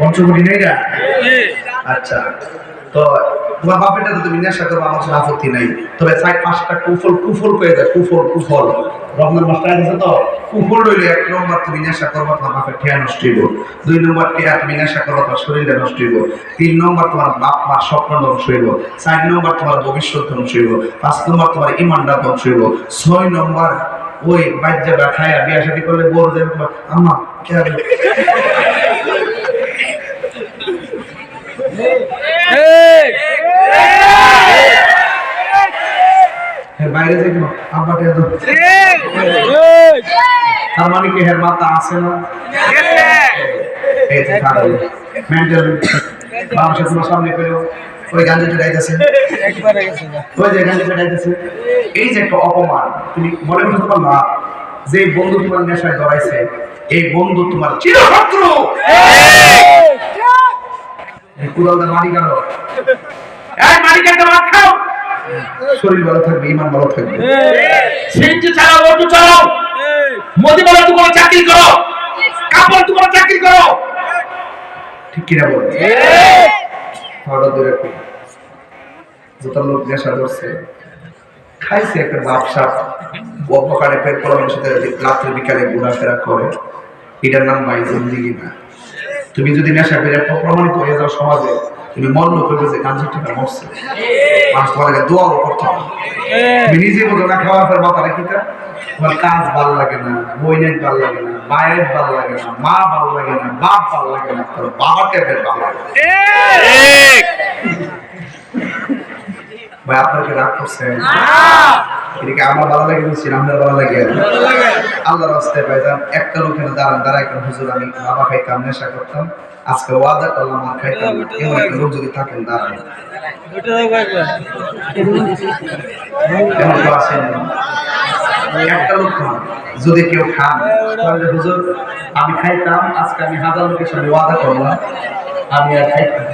পঞ্চমুখী নেই না? আচ্ছা তো তোমার বাপেরটা তো তুমি নেশা করব আমার কোনো আপত্তি নাই। তবে চার পাঁচটা কুফল কুফল করে দেয় কুফল কুফল। রমজান মাসটা আছে তো? কুফল রইলে এক নম্বর তুমি নেশা করব তোমার বাপের ঠেয়া নষ্ট হইব। দুই নম্বর ঠেয়া তুমি নেশা করব তোমার শরীরটা নষ্ট হইব। তিন নম্বর তোমার বাপ মার স্বপ্ন ধ্বংস হইব। চার নম্বর তোমার ভবিষ্যৎ ধ্বংস হইব। পাঁচ নম্বর তোমার ইমানটা ধ্বংস হইব। ছয় নম্বর ওই বাচ্চা বা খায়া বিয়া শাদী করলে আম্মা বাইরে আব্বাকে তো তার মানে কি হের মাথা আছে না? মেন্টাল মানুষের তোমার সামনে ওই ওই যে এই যে একটা অপমান। তুমি মনে করতে পারলা যে বন্ধু তোমার নেশায় ধরাইছে এই বন্ধু তোমার চিরশত্রু। এই মারি কেন? এই মারি কেন? খাও। শরীর ভালো থাকবে ইমান ভালো থাকবে। সিএনজি চালাও অটো চালাও। মোদি বলে তুমি চাকরি করো। কাপড় তুমি চাকরি করো। ঠিক কিনা বল? কই যত লোক নেশা ধরছে খাইছে একটা বাপসাপ অপকারে পেট সাথে রাত্রে বিকালে ঘোরাফেরা করে। এটার নাম ভাই জিন্দিগি না। তুমি যদি নেশা করে প্রমাণিত হয়ে যাও সমাজে তুমি মন্ন করবে যে গাঞ্জির টাকা মরছে। মানুষ তোমাকে দোয়াও করতে হবে। তুমি নিজে মতো না খাওয়ার পর মাথা রাখিতা তোমার কাজ ভালো লাগে না বইনের ভালো লাগে না মায়ের ভালো লাগে না মা ভালো লাগে না বাপ ভালো লাগে না তোর বাবার ট্যাপের ভালো লাগে না। ভাই আপনাকে রাগ করছেন এদিকে আমার ভালো লাগে ভালো লাগে। আল্লাহর রাস্তায় ভাইজান একটা লোকের দাঁড়ান, দাঁড়ায় কেন হুজুর, আমি বাবা খাইতাম, নেশা করতাম, আজকে ওয়াদা করলাম, আর খাইতাম এমন একটা লোক যদি থাকেন, দাঁড়ান। একটা লোক যদি কেউ খান, তাহলে, হুজুর, আমি খাইতাম, আজকে আমি হাজার লোকের সাথে ওয়াদা করলাম, আমি আর খাইতাম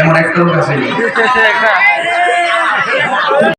এমন একটা লোক আছে